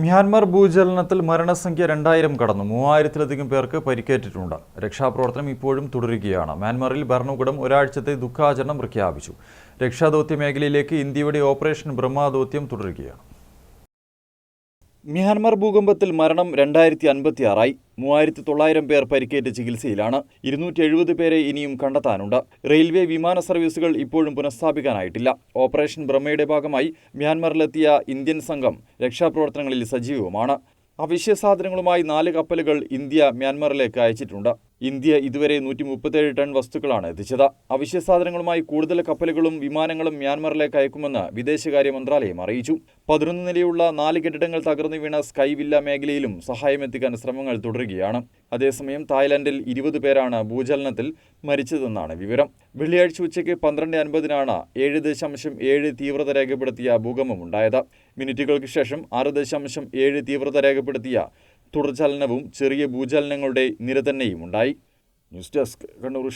Myanmar ഭൂചലനത്തിൽ മരണസംഖ്യ രണ്ടായിരം കടന്നു. മൂവായിരത്തിലധികം പേർക്ക് പരിക്കേറ്റിട്ടുണ്ട്. രക്ഷാപ്രവർത്തനം ഇപ്പോഴും തുടരുകയാണ്. മ്യാൻമറിൽ ഭരണകൂടം ഒരാഴ്ചത്തെ ദുഃഖാചരണം പ്രഖ്യാപിച്ചു. രക്ഷാദൗത്യ മേഖലയിലേക്ക് ഇന്ത്യയുടെ ഓപ്പറേഷൻ ബ്രഹ്മദൗത്യം തുടരുകയാണ്. മ്യാൻമർ ഭൂകമ്പത്തിൽ മരണം രണ്ടായിരത്തി അൻപത്തി ആറായി മൂവായിരത്തി തൊള്ളായിരം പേർ പരിക്കേറ്റ് ചികിത്സയിലാണ്. ഇരുന്നൂറ്റി എഴുപത് പേരെ ഇനിയും കണ്ടെത്താനുണ്ട്. റെയിൽവേ വിമാന സർവീസുകൾ ഇപ്പോഴും പുനഃസ്ഥാപിക്കാനായിട്ടില്ല. ഓപ്പറേഷൻ ബ്രഹ്മയുടെ ഭാഗമായി മ്യാൻമറിലെത്തിയ ഇന്ത്യൻ സംഘം രക്ഷാപ്രവർത്തനങ്ങളിൽ സജീവമാണ് അവശ്യ സാധനങ്ങളുമായി നാല് കപ്പലുകൾ ഇന്ത്യ മ്യാൻമറിലേക്ക് അയച്ചിട്ടുണ്ട്. ഇന്ത്യ ഇതുവരെ നൂറ്റി മുപ്പത്തേഴ് ടൺ വസ്തുക്കളാണ് എത്തിച്ചത്. അവശ്യ സാധനങ്ങളുമായി കൂടുതൽ കപ്പലുകളും വിമാനങ്ങളും മ്യാൻമറിലേക്ക് അയക്കുമെന്ന് വിദേശകാര്യ മന്ത്രാലയം അറിയിച്ചു. പതിനൊന്ന് നിലയുള്ള നാല് കെട്ടിടങ്ങൾ തകർന്നു വീണ സ്കൈ വില്ല മേഖലയിലും സഹായമെത്തിക്കാൻ ശ്രമങ്ങൾ തുടരുകയാണ്. അതേസമയം തായ്ലാന്റിൽ ഇരുപത് പേരാണ് ഭൂചലനത്തിൽ മരിച്ചതെന്നാണ് വിവരം. വെള്ളിയാഴ്ച ഉച്ചയ്ക്ക് പന്ത്രണ്ട് അൻപതിനാണ് ഏഴ് ദശാംശം ഏഴ് തീവ്രത രേഖപ്പെടുത്തിയ ഭൂകമ്പമുണ്ടായത്. മിനിറ്റുകൾക്ക് ശേഷം ആറ് ദശാംശം ഏഴ് തീവ്രത രേഖപ്പെടുത്തിയ തുടർചലനവും ചെറിയ ഭൂചലനങ്ങളുടെ നിര തന്നെയും ഉണ്ടായി ന്യൂസ് ഡെസ്ക് കണ്ണൂർ